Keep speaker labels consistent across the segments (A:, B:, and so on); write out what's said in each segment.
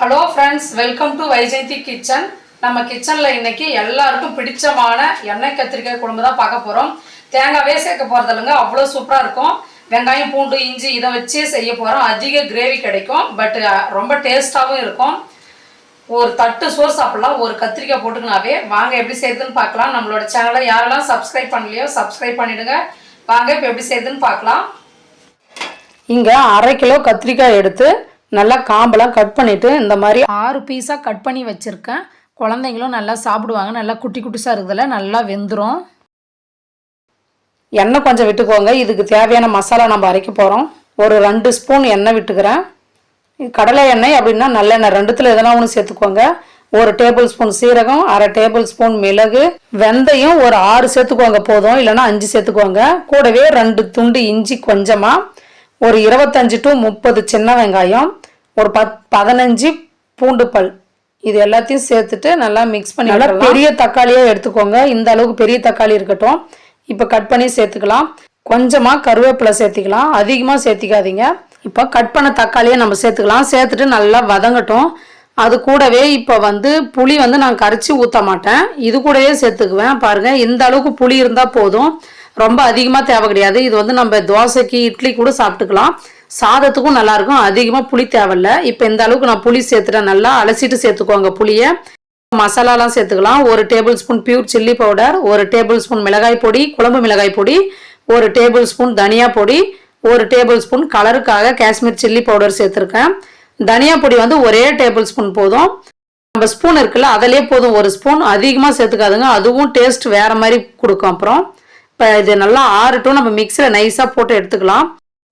A: Hello friends welcome to Vaijayanthi kitchen நம்ம கிச்சனில் இன்னைக்கு எல்லாருக்கும் பிடிச்சமான எண்ணெய் கத்திரிக்காய் குழம்பு தான் பார்க்க போகிறோம் தேங்காவே சேர்க்க போகிறது இல்லைங்க. அவ்வளோ சூப்பராக இருக்கும். வெங்காயம் பூண்டு இஞ்சி இதை வச்சே செய்ய போகிறோம் அதிக கிரேவி கிடைக்கும். பட் ரொம்ப டேஸ்ட்டாகவும் இருக்கும். ஒரு தட்டு சோறு சாப்பிட்லாம். ஒரு கத்திரிக்காய் போட்டுக்கினாவே வாங்க எப்படி செய்யுதுன்னு பார்க்கலாம். நம்மளோட சேனலை யாரெல்லாம் சப்ஸ்கிரைப் பண்ணலையோ சப்ஸ்கிரைப் பண்ணிடுங்க. வாங்க இப்போ எப்படி செய்யுதுன்னு பார்க்கலாம். இங்கே அரை கிலோ கத்திரிக்காய் எடுத்து நல்லா காம்பெல்லாம் கட் பண்ணிவிட்டு இந்த மாதிரி ஆறு பீஸாக கட் பண்ணி வச்சுருக்கேன். குழந்தைங்களும் நல்லா சாப்பிடுவாங்க. நல்லா குட்டி குட்டிஸாக இருக்கிறதுல நல்லா வெந்துடும் எண்ணெய் கொஞ்சம் விட்டுக்கோங்க. இதுக்கு தேவையான மசாலா நம்ம அரைக்க போகிறோம் ஒரு ரெண்டு ஸ்பூன் எண்ணெய் விட்டுக்கிறேன். இது கடலை எண்ணெய் அப்படின்னா நல்லெண்ணெய். ரெண்டுத்தில் எதனா ஒன்று சேர்த்துக்கோங்க. ஒரு டேபிள் ஸ்பூன் சீரகம் அரை டேபிள் ஸ்பூன் மிளகு. வெந்தயம் ஒரு ஆறு சேர்த்துக்கோங்க போதும். இல்லைன்னா அஞ்சு சேர்த்துக்கோங்க. கூடவே ரெண்டு துண்டு இஞ்சி கொஞ்சமாக ஒரு இருபத்தஞ்சு டு முப்பது சின்ன வெங்காயம் ஒரு பத் பதினஞ்சு பூண்டு பல் இது எல்லாத்தையும் சேர்த்துட்டு நல்லா மிக்ஸ் பண்ணி நல்லா பெரிய தக்காளியாக எடுத்துக்கோங்க. இந்த அளவுக்கு பெரிய தக்காளி இருக்கட்டும். இப்போ கட் பண்ணி சேர்த்துக்கலாம். கொஞ்சமாக கருவேப்பிலை சேர்த்திக்கலாம். அதிகமாக சேர்த்திக்காதீங்க. இப்போ கட் பண்ண தக்காளியை நம்ம சேர்த்துக்கலாம். சேர்த்துட்டு நல்லா வதங்கட்டும். அது கூடவே இப்போ வந்து புளி வந்து நான் கரைச்சி ஊற்ற மாட்டேன். இது கூடவே சேர்த்துக்குவேன். பாருங்கள் இந்த அளவுக்கு புளி இருந்தால் போதும். ரொம்ப அதிகமாக தேவை கிடையாது. இது வந்து நம்ம தோசைக்கு இட்லி கூட சாப்பிட்டுக்கலாம். சாதத்துக்கும் நல்லாயிருக்கும் அதிகமாக புளி தேவையில்ல. இப்போ இந்த அளவுக்கு நான் புளி சேர்த்துட்டேன். நல்லா அலசிட்டு சேர்த்துக்கோங்க புளியை. மசாலாலாம் சேர்த்துக்கலாம். ஒரு tablespoon pure chilli powder ஒரு டேபிள் ஸ்பூன் மிளகாய் பொடி குழம்பு மிளகாய் பொடி ஒரு டேபிள் ஸ்பூன் தனியா பொடி ஒரு டேபிள் ஸ்பூன் கலருக்காக காஷ்மீர் சில்லி பவுடர் சேர்த்துருக்கேன். தனியா பொடி வந்து ஒரே டேபிள் ஸ்பூன் போதும். நம்ம ஸ்பூன் இருக்குல்ல அதிலே போதும். ஒரு ஸ்பூன் அதிகமாக சேர்த்துக்காதுங்க. அதுவும் டேஸ்ட் வேறு மாதிரி கொடுக்கும். அப்புறம் இப்போ இது நல்லா ஆறட்டும். நம்ம மிக்சியில் நைஸாக போட்டு எடுத்துக்கலாம்.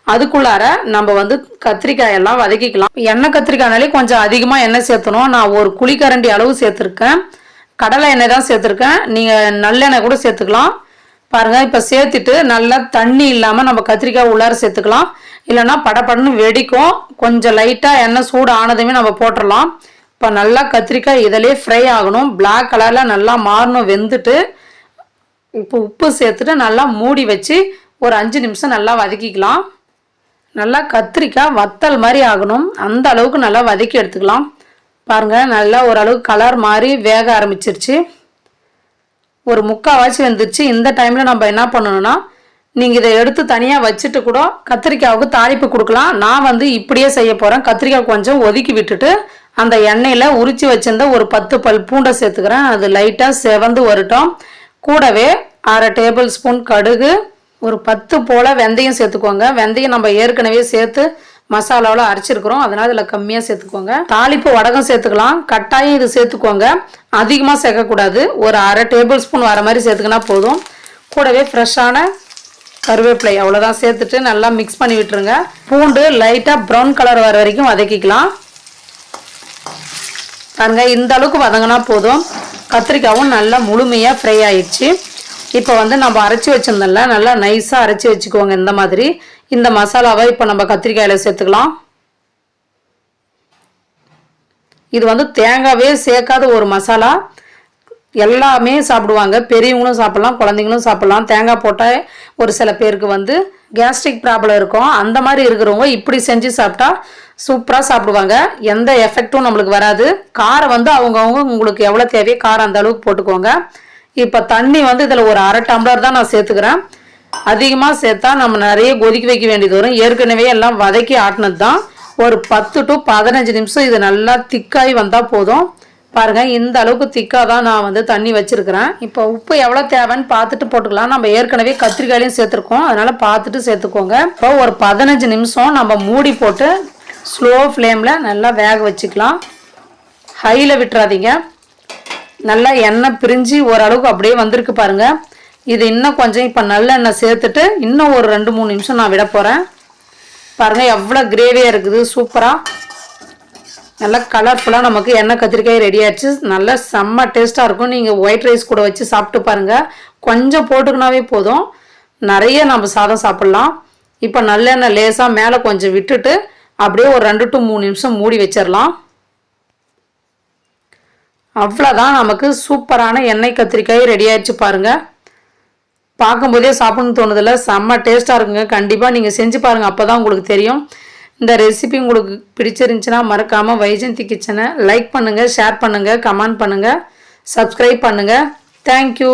A: அதுக்குள்ளார நம்ம வந்து கத்திரிக்காய் எல்லாம் வதக்கிக்கலாம். எண்ணெய் கத்திரிக்காய்னாலே கொஞ்சம் அதிகமாக எண்ணெய் சேர்த்தணும். நான் ஒரு குழிக்கரண்டி அளவு சேர்த்துருக்கேன். கடலை எண்ணெய் தான் சேர்த்துருக்கேன். நீங்கள் நல்லெண்ணெய் கூட சேர்த்துக்கலாம். பாருங்கள் இப்போ சேர்த்துட்டு நல்லா தண்ணி இல்லாமல் நம்ம கத்திரிக்காய் உள்ளார சேர்த்துக்கலாம். இல்லைன்னா படபடன்னு வெடிக்கும். கொஞ்சம் லைட்டாக எண்ணெய் சூடு ஆனதுமே நம்ம போட்டுடலாம் இப்போ நல்லா கத்திரிக்காய் இதிலே ஃப்ரை ஆகணும். பிளாக் கலரில் நல்லா மாறணும் வெந்துட்டு. இப்போ உப்பு சேர்த்துட்டு நல்லா மூடி வச்சு ஒரு அஞ்சு நிமிஷம் நல்லா வதக்கிக்கலாம். நல்லா கத்திரிக்காய் வத்தல் மாதிரி ஆகணும். அந்த அளவுக்கு நல்லா வதக்கி எடுத்துக்கலாம். பாருங்கள் நல்லா ஓரளவுக்கு கலர் மாதிரி வேக ஆரம்பிச்சிருச்சு. ஒரு முக்கால்வாசி வந்துருச்சு. இந்த டைமில் நம்ம என்ன பண்ணணும்னா நீங்கள் இதை எடுத்து தனியாக வச்சுட்டு கூட கத்திரிக்காவுக்கு தாளிப்பு கொடுக்கலாம். நான் வந்து இப்படியே செய்ய போகிறேன் கத்திரிக்காய் கொஞ்சம் ஒதுக்கி விட்டுட்டு அந்த எண்ணெயில் உரித்து வச்சிருந்த ஒரு பத்து பல் பூண்டை சேர்த்துக்கிறேன். அது லைட்டாக செவந்து வரட்டும். கூடவே அரை டேபிள் ஸ்பூன் கடுகு ஒரு பத்து போல் வெந்தயம் சேர்த்துக்கோங்க. வெந்தயம் நம்ம ஏற்கனவே சேர்த்து மசாலாவில் அரைச்சிருக்கிறோம். அதனால் இதில் கம்மியாக சேர்த்துக்கோங்க. தாளிப்பு வடகம் சேர்த்துக்கலாம். கட்டாயம் இது சேர்த்துக்கோங்க. அதிகமாக சேர்க்கக்கூடாது. ஒரு அரை டேபிள் ஸ்பூன் வர மாதிரி சேர்த்துக்கினா போதும். கூடவே ஃப்ரெஷ்ஷான கருவேப்பிலை அவ்வளோதான் சேர்த்துட்டு நல்லா மிக்ஸ் பண்ணி விட்டுருங்க. பூண்டு லைட்டாக ப்ரௌன் கலர் வர வரைக்கும் வதக்கிக்கலாம். பாருங்க இந்த அளவுக்கு வதங்கினா போதும். கத்திரிக்காவும் நல்லா முழுமையாக ஃப்ரை ஆயிடுச்சு. இப்போ வந்து நம்ம அரைச்சி வச்சிருந்தோம்ல நல்லா நைஸாக அரைச்சி வச்சுக்கோங்க இந்த மாதிரி. இந்த மசாலாவை இப்போ நம்ம கத்திரிக்காயில் சேர்த்துக்கலாம். இது வந்து தேங்காவே சேர்க்காத ஒரு மசாலா. எல்லாமே சாப்பிடுவாங்க. பெரியவங்களும் சாப்பிட்லாம் குழந்தைங்களும் சாப்பிட்லாம். தேங்காய் போட்டால் ஒரு சில பேருக்கு வந்து கேஸ்ட்ரிக் ப்ராப்ளம் இருக்கும். அந்த மாதிரி இருக்கிறவங்க இப்படி செஞ்சு சாப்பிட்டா சூப்பராக சாப்பிடுவாங்க. எந்த எஃபெக்ட்டும் நம்மளுக்கு வராது. காரம் வந்து அவங்கவுங்க உங்களுக்கு எவ்வளோ தேவையோ காரம் அந்த அளவுக்கு போட்டுக்கோங்க. இப்போ தண்ணி வந்து இதில் ஒரு அரை டம்ளர் தான் நான் சேர்த்துக்கிறேன். அதிகமாக சேர்த்தா நம்ம நிறைய கொதிக்க வைக்க வேண்டியது வரும். ஏற்கனவே எல்லாம் வதக்கி ஆட்டினது தான் ஒரு பத்து டு பதினஞ்சு நிமிஷம் இது நல்லா திக்காகி வந்தால் போதும். பாருங்க இந்த அளவுக்கு திக்காக தான் நான் வந்து தண்ணி வச்சிருக்கிறேன். இப்போ உப்பு எவ்வளோ தேவைன்னு பார்த்துட்டு போட்டுக்கலாம். நம்ம ஏற்கனவே கத்திரிக்காயிலையும் சேர்த்துருக்கோம். அதனால பார்த்துட்டு சேர்த்துக்கோங்க. இப்போ ஒரு பதினஞ்சு நிமிஷம் நம்ம மூடி போட்டு ஸ்லோ ஃப்ளேமில் நல்லா வேக வச்சுக்கலாம். ஹையில் விட்டுறாதீங்க. நல்லா எண்ணெய் பிரிஞ்சு ஓரளவுக்கு அப்படியே வந்திருக்கு பாருங்க. இது இன்னும் கொஞ்சம் இப்போ நல்லெண்ணெய் சேர்த்துட்டு இன்னும் ஒரு ரெண்டு மூணு நிமிஷம் நான் விட போகிறேன் பாருங்கள் எவ்வளோ கிரேவியாக இருக்குது. சூப்பராக நல்லா கலர்ஃபுல்லாக நமக்கு எண்ணெய் கத்திரிக்காய் ரெடி ஆயிடுச்சு. நல்லா செம்ம டேஸ்ட்டாக இருக்கும். நீங்கள் ஒயிட் ரைஸ் கூட வச்சு சாப்பிட்டு பாருங்கள் கொஞ்சம் போட்டுக்கினாவே போதும். நிறைய நம்ம சாதம் சாப்பிட்லாம். இப்போ நல்லெண்ணெய் லேசாக மேலே கொஞ்சம் விட்டுட்டு அப்படியே ஒரு ரெண்டு டு மூணு நிமிஷம் மூடி வச்சிடலாம். அவ்வளோதான் நமக்கு சூப்பரான எண்ணெய் கத்திரிக்காய் ரெடி ஆயிடுச்சு பாருங்கள் பார்க்கும்போதே சாப்பிடணும்னு தோணுதில்ல. செம்ம டேஸ்ட்டாக இருக்குங்க. கண்டிப்பாக நீங்கள் செஞ்சு பாருங்கள் அப்போ தான் உங்களுக்கு தெரியும். இந்த ரெசிபி உங்களுக்கு பிடிச்சிருந்துச்சுன்னா மறக்காமல் வைஜந்தி கிச்சனை லைக் பண்ணுங்கள் ஷேர் பண்ணுங்கள் கமெண்ட் பண்ணுங்கள் சப்ஸ்கிரைப் பண்ணுங்கள் தேங்க்யூ